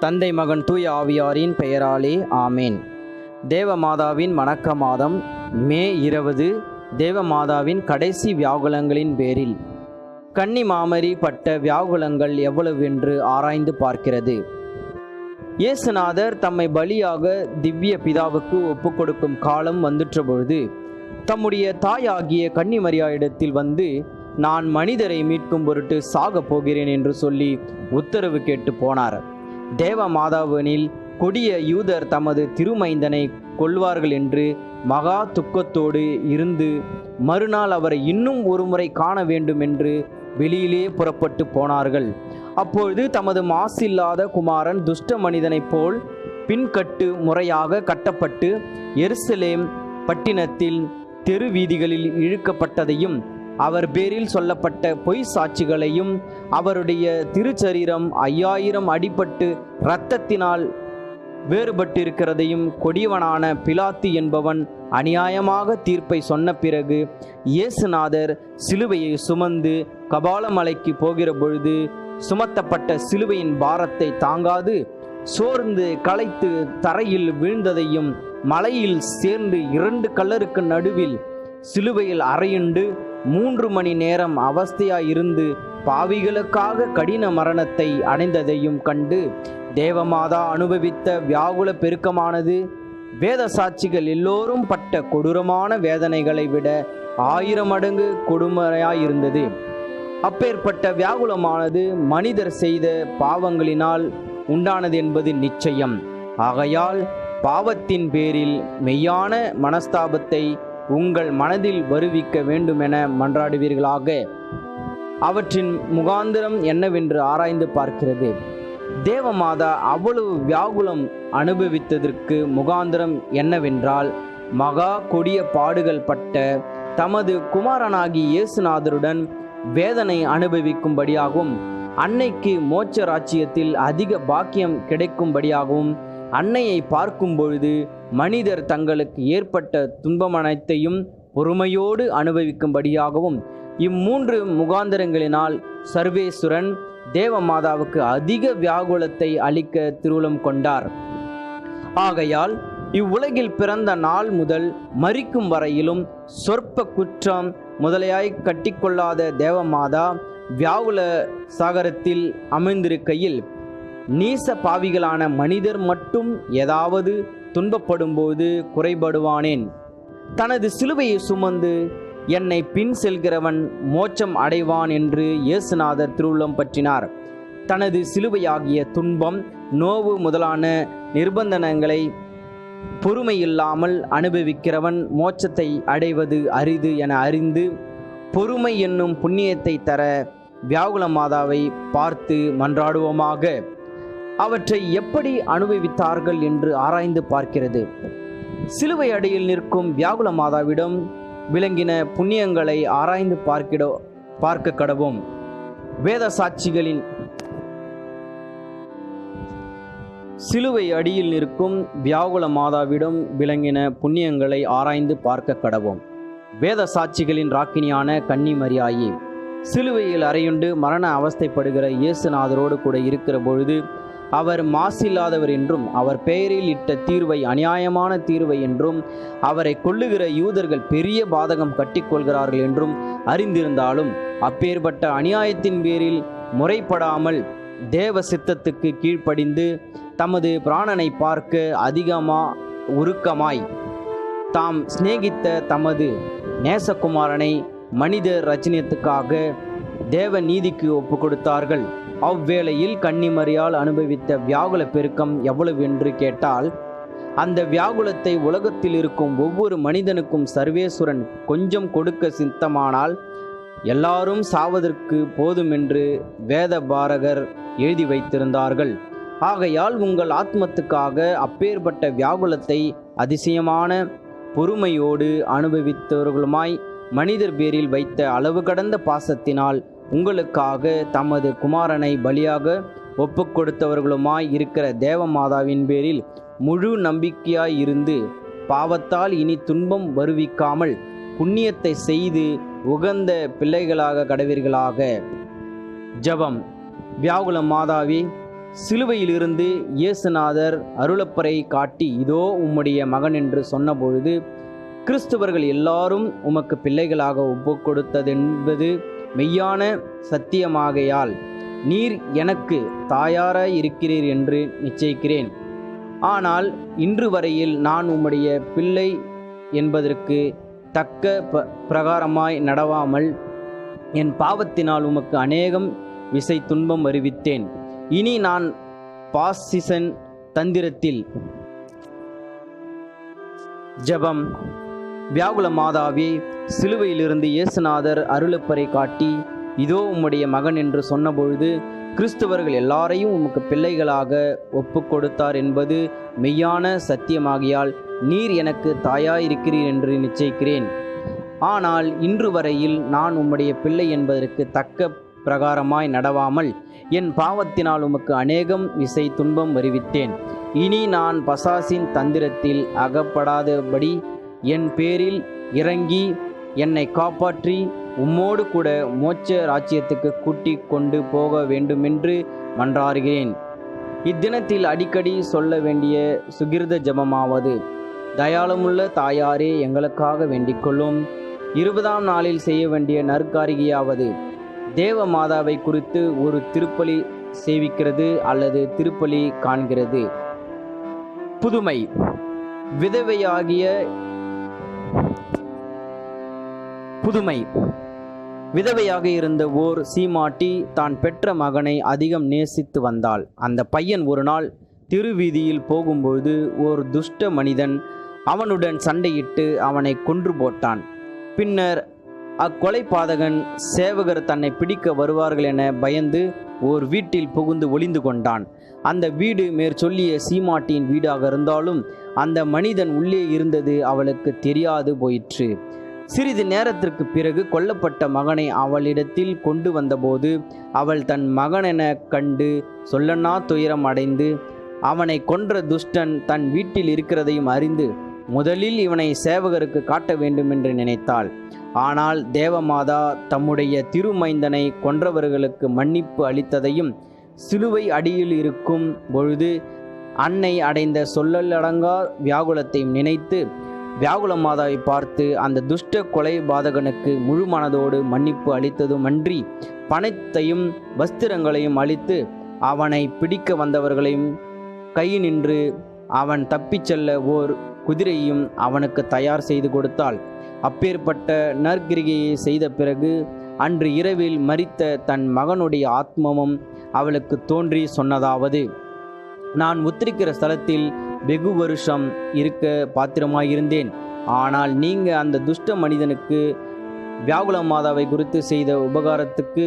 தந்தை மகன் தூய ஆவியாரின் பெயராலே ஆமேன். தேவமாதாவின் வணக்க மாதம் மே இருபது தேவமாதாவின் கடைசி வியாகுலங்களின் பேரில். கன்னி மாமரி பட்ட வியாகுலங்கள் எவ்வளவென்று ஆராய்ந்து பார்க்கிறது. இயேசுநாதர் தம்மை பலியாக திவ்ய பிதாவுக்கு ஒப்புக்கொடுக்கும் காலம் வந்துற்ற பொழுது தம்முடைய தாயாகிய கன்னிமரியாயிடத்தில் வந்து நான் மனிதரை மீட்கும் பொருட்டு சாகப் போகிறேன் என்று சொல்லி உத்தரவு கேட்டு போனார். தேவ மாதாவனில் கொடிய யூதர் தமது திருமைந்தனை கொள்வார்கள் என்று மகா துக்கத்தோடு இருந்து மறுநாள் அவரை இன்னும் ஒருமுறை காண வேண்டும் என்று வெளியிலே புறப்பட்டு போனார்கள். அப்பொழுது தமது மாசில்லாத குமாரன் துஷ்ட மனிதனைப் போல் பின்கட்டு முறையாக கட்டப்பட்டு எருசலேம் பட்டினத்தில் தெரு வீதிகளில் இழுக்கப்பட்டதையும் அவர் பேரில் சொல்லப்பட்ட பொய் சாட்சிகளையும் அவருடைய திருச்சரீரம் ஐயாயிரம் அடிபட்டு இரத்தத்தினால் வேறுபட்டிருக்கிறதையும் கொடியவனான பிலாத்து என்பவன் அநியாயமாக தீர்ப்பை சொன்ன பிறகு இயேசுநாதர் சிலுவையை சுமந்து கபாலமலைக்கு போகிற பொழுது சுமத்தப்பட்ட சிலுவையின் பாரத்தை தாங்காது சோர்ந்து களைத்து தரையில் வீழ்ந்ததையும் மலையில் சேர்ந்து இரண்டு கல்லருக்கு நடுவில் சிலுவையில் அறையுண்டு மூன்று மணி நேரம் அவஸ்தையாயிருந்து பாவிகளுக்காக கடின மரணத்தை அடைந்ததையும் கண்டு தேவமாதா அனுபவித்த வியாகுல பெருக்கமானது வேத சாட்சிகள் எல்லோரும் பட்ட கொடூரமான வேதனைகளை விட ஆயிரம் மடங்கு கொடுமையாயிருந்தது. அப்பேற்பட்ட வியாகுலமானது மனிதர் செய்த பாவங்களினால் உண்டானது என்பது நிச்சயம். ஆகையால் பாவத்தின் பேரில் மெய்யான மனஸ்தாபத்தை உங்கள் மனதில் வருவிக்க வேண்டுமென மன்றாடுவீர்களாக. அவற்றின் முகாந்திரம் என்னவென்று ஆராய்ந்து பார்க்கிறது. தேவமாதா அவ்வளவு வியாகுலம் அனுபவித்ததற்கு முகாந்திரம் என்னவென்றால் மகா கொடிய பாடுகள் பட்ட தமது குமாரனாகி இயேசுநாதருடன் வேதனை அனுபவிக்கும்படியாகவும் அன்னைக்கு மோட்ச ராச்சியத்தில் அதிக பாக்கியம் கிடைக்கும்படியாகவும் அன்னையை பார்க்கும் பொழுது மனிதர் தங்களுக்கு ஏற்பட்ட துன்பமனைத்தையும் பொறுமையோடு அனுபவிக்கும்படியாகவும் இம்மூன்று முகாந்திரங்களினால் சர்வேசுரன் தேவமாதாவுக்கு அதிக வியாகுலத்தை அளிக்க திருவுளம் கொண்டார். ஆகையால் இவ்வுலகில் பிறந்த நாள் முதல் மறிக்கும் வரையிலும் சொற்ப குற்றம் முதலையாய் கட்டிக்கொள்ளாத தேவமாதா வியாகுல சாகரத்தில் அமைந்திருக்கையில் நீச பாவிகளான மனிதர் மட்டும் ஏதாவது துன்பப்படும்போது குறைபடுவானேன். தனது சிலுவையை சுமந்து என்னை பின் செல்கிறவன் மோட்சம் அடைவான் என்று இயேசுநாதர் திருவுள்ளம் பற்றினார். தனது சிலுவையாகிய துன்பம் நோவு முதலான நிர்பந்தனங்களை பொறுமையில்லாமல் அனுபவிக்கிறவன் மோட்சத்தை அடைவது அரிது என அறிந்து பொறுமை என்னும் புண்ணியத்தை தர வியாகுல மாதாவை பார்த்து மன்றாடுவோமாக. அவற்றை எப்படி அனுபவித்தார்கள் என்று ஆராய்ந்து பார்க்கிறது. சிலுவை அடியில் நிற்கும் வியாகுல மாதாவிடம் விளங்கின புண்ணியங்களை ஆராய்ந்து பார்க்கிட பார்க்க கடவும். வேத சாட்சிகளின் சிலுவை அடியில் நிற்கும் வியாகுல மாதாவிடம் விளங்கின புண்ணியங்களை ஆராய்ந்து பார்க்க கடவோம். வேத சாட்சிகளின் ராக்கினியான கன்னிமரியாயி சிலுவையில் அறையுண்டு மரண அவஸ்தைப்படுகிற இயேசுநாதரோடு கூட இருக்கிற பொழுது அவர் மாசில்லாதவர் என்றும் அவர் பெயரில் இட்ட தீர்வை அநியாயமான தீர்வை என்றும் அவரை கொள்ளுகிற யூதர்கள் பெரிய பாதகம் கட்டிக்கொள்கிறார்கள் என்றும் அறிந்திருந்தாலும் அப்பேற்பட்ட அநியாயத்தின் பேரில் முறைப்படாமல் தேவ சித்தத்துக்கு கீழ்ப்படிந்து தமது பிராணனை பார்க்க அதிகமா உருக்கமாய் தாம் சிநேகித்த தமது நேசகுமாரனை மனித ரச்சனியத்துக்காக தேவ நீதிக்கு ஒப்பு கொடுத்தார்கள். அவ்வேளையில் கன்னிமரியால் அனுபவித்த வியாகுல பெருக்கம் எவ்வளவு என்று கேட்டால் அந்த வியாகுலத்தை உலகத்தில் இருக்கும் ஒவ்வொரு மனிதனுக்கும் சர்வேஸ்வரன் கொஞ்சம் கொடுக்க சித்தமானால் எல்லாரும் சாவதற்கு போதுமென்று வேத பாரகர் எழுதி வைத்திருந்தார்கள். ஆகையால் உங்கள் ஆத்மத்துக்காக அப்பேற்பட்ட வியாகுலத்தை அதிசயமான பொறுமையோடு அனுபவித்தவர்களுமாய் மனிதர் பேரில் வைத்த அளவு கடந்த பாசத்தினால் உங்களுக்காக தமது குமாரனை பலியாக ஒப்பு கொடுத்தவர்களுமாய் இருக்கிற தேவமாதாவின் பேரில் முழு நம்பிக்கையாய் இருந்து பாவத்தால் இனி துன்பம் வருவிக்காமல் புண்ணியத்தை செய்து உகந்த பிள்ளைகளாக கடவீர்களாக. ஜெபம். வியாகுல மாதாவி சிலுவையிலிருந்து இயேசுநாதர் அருளப்பரை காட்டி இதோ உம்முடைய மகன் என்று சொன்னபொழுது கிறிஸ்துவர்கள் எல்லாரும் உமக்கு பிள்ளைகளாக ஒப்பு கொடுத்ததென்பது மெய்யான சத்தியமாகையால் நீர் எனக்கு தாயாராய் இருக்கிறீர் என்று நிச்சயிக்கிறேன். ஆனால் இன்று வரையில் நான் உம்முடைய பிள்ளை என்பதற்கு தக்க ப பிரகாரமாய் நடவாமல் என் பாவத்தினால் உமக்கு அநேகம் விசை துன்பம் அறிவித்தேன் இனி நான் பாசிசன் தந்திரத்தில் ஜெபம் வியாகுல மாதாவே சிலுவையிலிருந்து இயேசுநாதர் அருளப்பரை காட்டி இதோ உம்முடைய மகன் என்று சொன்னபொழுது கிறிஸ்தவர்கள் எல்லாரையும் உமக்கு பிள்ளைகளாக ஒப்பு கொடுத்தார் என்பது மெய்யான சத்தியமாகியால் நீர் எனக்கு தாயாயிருக்கிறீர் என்று நிச்சயிக்கிறேன். ஆனால் இன்று வரையில் நான் உம்முடைய பிள்ளை என்பதற்கு தக்க பிரகாரமாய் நடவாமல் என் பாவத்தினால் உமக்கு அநேகம் விசை துன்பம் வருவித்தேன். இனி நான் பசாசின் தந்திரத்தில் அகப்படாதபடி என் பேரில் இறங்கி என்னை காப்பாற்றி உம்மோடு கூட மோட்ச ராஜ்யத்துக்கு கூட்டி கொண்டு போக வேண்டுமென்று மன்றாறுகிறேன் இத்தினத்தில் அடிக்கடி சொல்ல வேண்டிய சுகிர்த ஜபமாவது தயாளமுள்ள தாயாரே எங்களுக்காக வேண்டிக்கொள்ளும் இருபதாம் நாளில் செய்ய வேண்டிய நற்காரிகையாவது தேவ மாதாவை குறித்து ஒரு திருப்பலி சேவிக்கிறது அல்லது திருப்பலி காண்கிறது. புதுமை விதவையாகிய புதுமை. விதவையாக இருந்த ஓர் சீமாட்டி தான் பெற்ற மகனை அதிகம் நேசித்து வந்தாள். அந்த பையன் ஒரு நாள் திருவீதியில் போகும்போது ஓர் துஷ்ட மனிதன் அவனுடன் சண்டையிட்டு அவனை கொன்று போட்டான். பின்னர் அக்கொலை பாதகன் சேவகர் தன்னை பிடிக்க வருவார்கள் என பயந்து ஓர் வீட்டில் புகுந்து ஒளிந்து கொண்டான். அந்த வீடு மேற்சொல்லிய சீமாட்டியின் வீடாக இருந்தாலும் அந்த மனிதன் உள்ளே இருந்தது அவளுக்கு தெரியாது போயிற்று. சிறிது நேரத்திற்கு பிறகு கொல்லப்பட்ட மகனை அவளிடத்தில் கொண்டு வந்தபோது அவள் தன் மகனென கண்டு சொல்லனா துயரம் அடைந்து அவனை கொன்ற துஷ்டன் தன் வீட்டில் இருக்கிறதையும் அறிந்து முதலில் இவனை சேவகருக்கு காட்ட வேண்டும் என்று நினைத்தாள். ஆனால் தேவமாதா தம்முடைய திருமைந்தனை கொன்றவர்களுக்கு மன்னிப்பு அளித்ததையும் சிலுவை அடியில் இருக்கும் பொழுது அன்னை அடைந்த சொல்லலடங்கா வியாகுலத்தையும் நினைத்து வியாகுல மாதாவை பார்த்து அந்த துஷ்ட கொலை பாதகனுக்கு முழு மனதோடு மன்னிப்பு அளித்ததும் அன்றி பணத்தையும் வஸ்திரங்களையும் அளித்து அவனை பிடிக்க வந்தவர்களையும் கை நின்று அவன் தப்பிச் செல்ல ஓர் குதிரையும் அவனுக்கு தயார் செய்து கொடுத்தாள். அப்பேற்பட்ட நற்கிரிகையை செய்த பிறகு அன்று இரவில் மறித்த தன் மகனுடைய ஆத்மமும் அவளுக்கு தோன்றி சொன்னதாவது நான் உத்திரிக்கிற ஸ்தலத்தில் வெகு வருஷம் இருக்க பாத்திரமாயிருந்தேன். ஆனால் நீங்கள் அந்த துஷ்ட மனிதனுக்கு வியாகுல மாதாவை குறித்து செய்த உபகாரத்துக்கு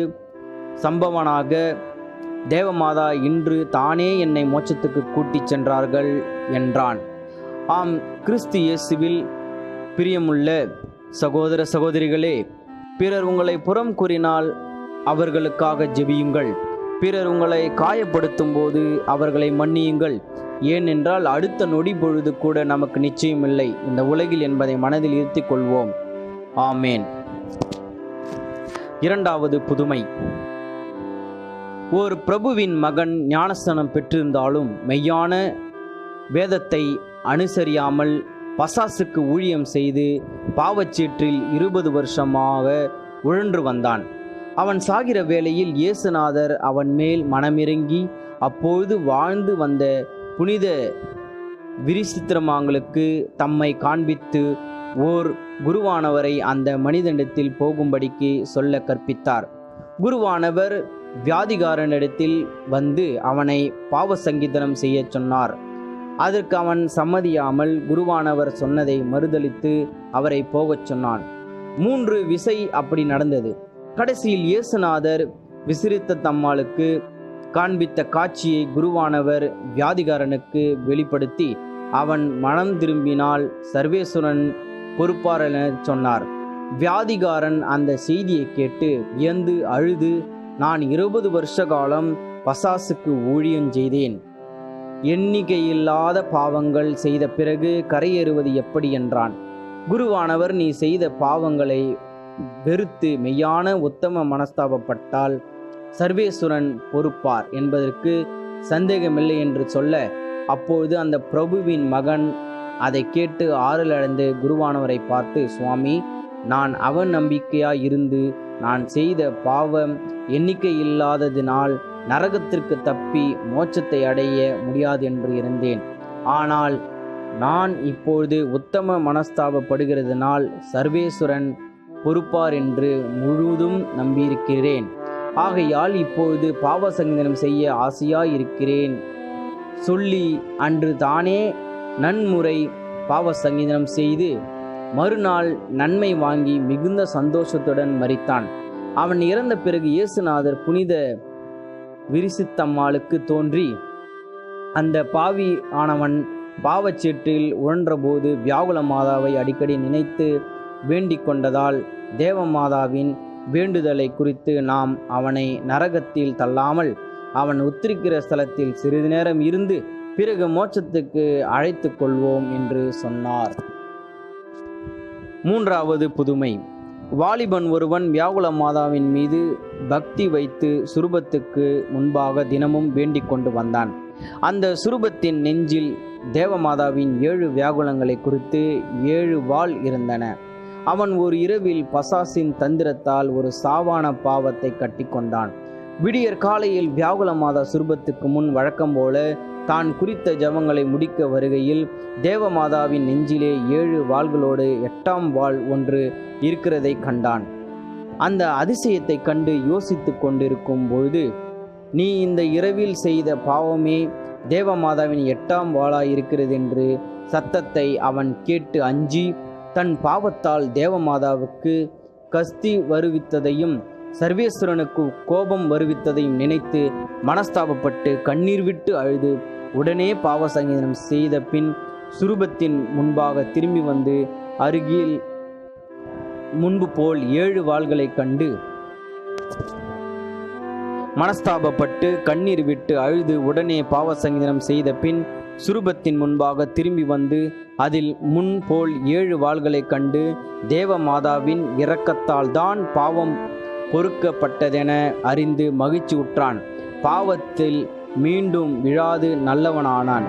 சம்பவனாக தேவமாதா இன்று தானே என்னை மோட்சத்துக்கு கூட்டிச் சென்றார்கள் என்றான். ஆம் கிறிஸ்து இயேசுவில் பிரியமுள்ள சகோதர சகோதரிகளே பிறர் உங்களை புறம் கூறினால் அவர்களுக்காக ஜெபியுங்கள். பிறர் உங்களை காயப்படுத்தும் போது அவர்களை மன்னியுங்கள். ஏனென்றால் அடுத்த நொடி பொழுது கூட நமக்கு நிச்சயமில்லை. இந்த உலகில் என்பதை மனதில் இருத்திக் கொள்வோம் ஆமேன். இரண்டாவது புதுமை. ஒரு பிரபுவின் மகன் ஞானஸ்தானம் பெற்றிருந்தாலும் மெய்யான வேதத்தை அனுசரியாமல் பசாசுக்கு ஊழியம் செய்து பாவச்சீற்றில் இருபது வருஷமாக உழன்று வந்தான். அவன் சாகிற வேளையில் இயேசுநாதர் அவன் மேல் மனமிறங்கி அப்பொழுது வாழ்ந்து வந்த புனித விரிசித்திரமாங்களுக்கு தம்மை காண்பித்து ஓர் குருவானவரை அந்த மனிதனிடத்தில் போகும்படிக்கு சொல்ல கற்பித்தார். குருவானவர் வியாதிகாரனிடத்தில் வந்து அவனை பாவ சங்கீதனம் செய்யச் சொன்னார். அதற்கு அவன் சம்மதியாமல் குருவானவர் சொன்னதை மறுதளித்து அவரை போகச் சொன்னான். மூன்று விசை அப்படி நடந்தது. கடைசியில் இயேசுநாதர் விசிறித்த தம்மாளுக்கு காண்பித்த காட்சியை குருவானவர் வியாதிகாரனுக்கு வெளிப்படுத்தி அவன் மனம் திரும்பினால் சர்வேஸ்வரன் பொறுப்பார் என சொன்னார். வியாதிகாரன் அந்த செய்தியை கேட்டு வியந்து அழுது நான் இருபது வருஷ காலம் பசாசுக்கு ஊழியம் செய்தேன். எண்ணிக்கையில்லாத பாவங்கள் செய்த பிறகு கரையேறுவது எப்படி? என்றான். குருவானவர் நீ செய்த பாவங்களை வெறுத்து மெய்யான உத்தம மனஸ்தாபப்பட்டால் சர்வேஸ்வரன் பொறுப்பார் என்பதற்கு சந்தேகமில்லை என்று சொல்ல அப்பொழுது அந்த பிரபுவின் மகன் அதை கேட்டு ஆறுதல் அடைந்து குருவானவரை பார்த்து சுவாமி நான் அவநம்பிக்கையாய் இருந்து நான் செய்த பாவம் எண்ணிக்கை இல்லாததினால் நரகத்திற்கு தப்பி மோட்சத்தை அடைய முடியாது என்று இருந்தேன். ஆனால் நான் இப்பொழுது உத்தம மனஸ்தாபப்படுகிறதுனால் சர்வேஸ்வரன் பொறுப்பார் என்று முழுதும் நம்பியிருக்கிறேன். ஆகையால் இப்பொழுது பாவ சங்கீதனம் செய்ய ஆசையாயிருக்கிறேன். சொல்லி அன்று தானே நன்முறை பாவ சங்கீதனம் செய்து மறுநாள் நன்மை வாங்கி மிகுந்த சந்தோஷத்துடன் மறித்தான் அவன் இறந்த பிறகு இயேசுநாதர் புனித விரிசித்தம்மாளுக்கு தோன்றி அந்த பாவி ஆனவன் பாவச்சீற்றில் உழன்றபோது வியாகுல மாதாவை அடிக்கடி நினைத்து வேண்டிக் கொண்டதால் தேவமாதாவின் வேண்டுதலை குறித்து நாம் அவனை நரகத்தில் தள்ளாமல் அவன் உத்திரிக்கிற ஸ்தலத்தில் சிறிது நேரம் இருந்து பிறகு மோட்சத்துக்கு அழைத்து கொள்வோம் என்று சொன்னார். மூன்றாவது புதுமை. வாலிபன் ஒருவன் வியாகுல மாதாவின் மீது பக்தி வைத்து சுரூபத்துக்கு முன்பாக தினமும் வேண்டிக் கொண்டு வந்தான். அந்த சுரூபத்தின் நெஞ்சில் தேவமாதாவின் ஏழு வியாகுலங்களை குறித்து ஏழு வாள் இருந்தன. அவன் ஒரு இரவில் பசாசின் தந்திரத்தால் ஒரு சாவான பாவத்தை கட்டிக்கொண்டான். விடியற் காலையில் வியாகுல மாதா சுரூபத்துக்கு முன் வழக்கம் போல தான் குறித்த ஜபங்களை முடிக்க வருகையில் தேவமாதாவின் நெஞ்சிலே ஏழு வாள்களோடு எட்டாம் வாள் ஒன்று இருக்கிறதை கண்டான். அந்த அதிசயத்தை கண்டு யோசித்து கொண்டிருக்கும் பொழுது நீ இந்த இரவில் செய்த பாவமே தேவமாதாவின் எட்டாம் வாளாய் இருக்கிறது என்று சத்தத்தை அவன் கேட்டு அஞ்சி தன் பாவத்தால் தேவமாதாவுக்கு கஸ்தி வருவித்ததையும் சர்வேஸ்வரனுக்கு கோபம் வருவித்ததையும் நினைத்து மனஸ்தாபப்பட்டு கண்ணீர் விட்டு அழுது உடனே பாவ சங்கீதனம் செய்த பின் சுரூபத்தின் முன்பாக திரும்பி வந்து அருகில் முன்பு போல் ஏழு வாள்களை கண்டு மனஸ்தாபப்பட்டு கண்ணீர் விட்டு அழுது உடனே பாவசங்கீதனம் செய்த பின் சுரூபத்தின் முன்பாக திரும்பி வந்து அதில் முன் போல் ஏழு வாள்களைக் கண்டு தேவமாதாவின் இரக்கத்தால் தான் பாவம் பொறுக்கப்பட்டதென அறிந்து மகிழ்ச்சி உற்றான் பாவத்தில் மீண்டும் விழாது நல்லவனானான்.